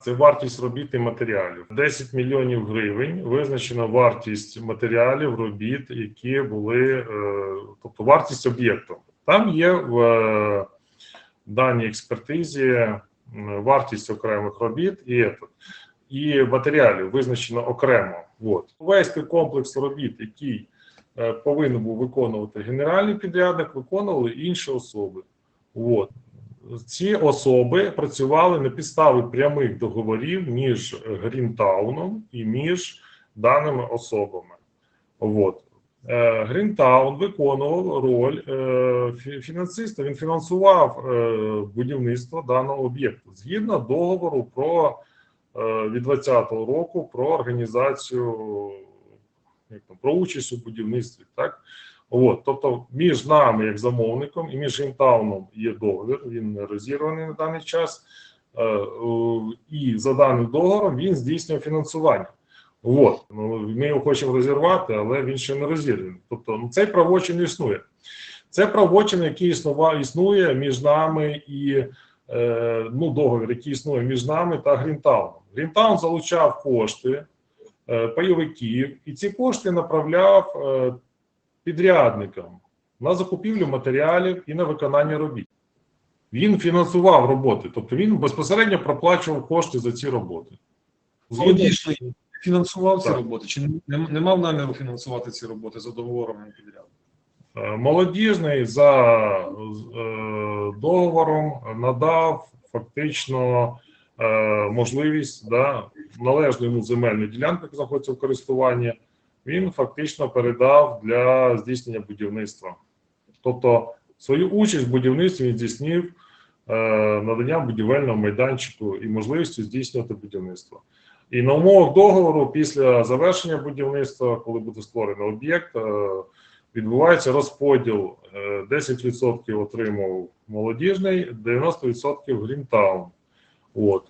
Це вартість робіт і матеріалів. 10 мільйонів гривень визначена вартість матеріалів, робіт, які були, е, тобто вартість об'єкту. Там є в е, даній експертизі вартість окремих робіт і, і матеріалів визначено окремо. От. Весь той комплекс робіт, який е, повинен був виконувати генеральний підрядник, виконували інші особи. От. Ці особи працювали на підставі прямих договорів між Грінтауном і між даними особами. От. Е, Грінтаун виконував роль е, фінансиста. Він фінансував е, будівництво даного об'єкту згідно договору про від 2020 року про організацію як там, про участь у будівництві. Так от, тобто, між нами, як замовником, і між Грінтауном є договір. Він не розірваний на даний час. Е, І за даним договором він здійснює фінансування. От ну ми його хочемо розірвати, але він ще не розірваний. Тобто, ну цей правочин існує. Це правочин, який існував, існує між нами і е, ну, договір, який існує між нами та Грінтауном. Грінтаун залучав кошти е, пайовиків, і ці кошти направляв е, підрядникам на закупівлю матеріалів і на виконання робіт. Він фінансував роботи, тобто він безпосередньо проплачував кошти за ці роботи. Дійсно, фінансував ці роботи, чи не, не мав наміру фінансувати ці роботи за договором підряд? Е, Молодіжний за е, договором надав фактично е, можливість да, належну йому земельну ділянку, яка знаходиться в користуванні, він фактично передав для здійснення будівництва. Тобто свою участь в будівництві він здійснив е, надання будівельного майданчику і можливістю здійснювати будівництво. І на умовах договору, після завершення будівництва, коли буде створений об'єкт, е, відбувається розподіл. Е, 10% отримав молодіжний, 90% Грінтаун. От.